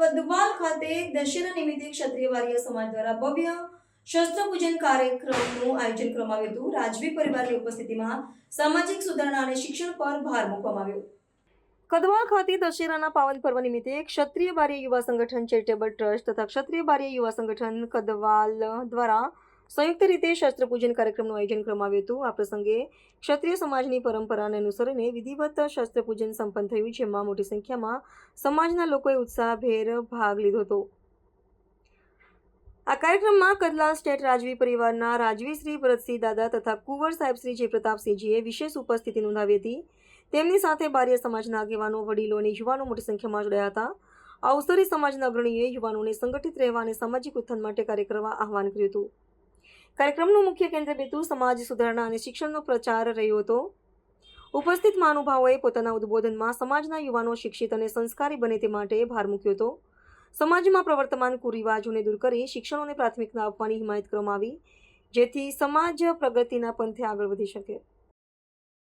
કદવાલ ખાતે દશેરા નિમિત્તે ક્ષત્રિય વાર્ય સમાજ દ્વારા ભવ્ય શસ્ત્ર પૂજન કાર્યક્રમનું આયોજન કરવામાં આવ્યું હતું. રાજવી પરિવારની ઉપસ્થિતિમાં સામાજિક સુધારણા અને શિક્ષણ પર ભાર મૂકવામાં આવ્યો. કદવાલ ખાતે દશેરાના પાવન પર્વ નિમિત્તે ક્ષત્રિય બારીય યુવા સંગઠન ચેરિટેબલ ટ્રસ્ટ તથા ક્ષત્રિય બારીય યુવા સંગઠન કદવાલ દ્વારા સંયુક્ત રીતે શસ્ત્ર પૂજન કાર્યક્રમનું આયોજન કરવામાં આવ્યું હતું. આ પ્રસંગે ક્ષત્રિય સમાજની પરંપરાને અનુસરીને વિધિવત શસ્ત્ર પૂજન સંપન્ન થયું, જેમાં મોટી સંખ્યામાં સમાજના લોકોએ ઉત્સાહભેર ભાગ લીધો હતો. આ કાર્યક્રમમાં કદલાલ સ્ટેટ રાજવી પરિવારના રાજવી શ્રી ભરતસિંહ દાદા તથા કુંવર સાહેબ શ્રી જયપ્રતાપસિંહજીએ વિશેષ ઉપસ્થિતિ નોંધાવી હતી. તેમની સાથે બારીય સમાજના આગેવાનો, વડીલો અને યુવાનો મોટી સંખ્યામાં જોડાયા હતા. અવસરી સમાજના અગ્રણીઓએ યુવાનોને સંગઠિત રહેવા અને સામાજિક ઉત્થાન માટે કાર્ય કરવા આહવાન કર્યું હતું. કાર્યક્રમનું મુખ્ય કેન્દ્ર બિંદુ સમાજ સુધારણા અને શિક્ષણનો પ્રચાર રહ્યો હતો. ઉપસ્થિત મહાનુભાવોએ પોતાના ઉદ્બોધનમાં સમાજના યુવાનો શિક્ષિત અને સંસ્કારી બને તે માટે ભાર મૂક્યો હતો. સમાજમાં પ્રવર્તમાન કુરિવાજોને દૂર કરી શિક્ષણોને પ્રાથમિકતા આપવાની હિમાયત કરવામાં આવી જેથી સમાજ પ્રગતિના પંથે આગળ વધી શકે.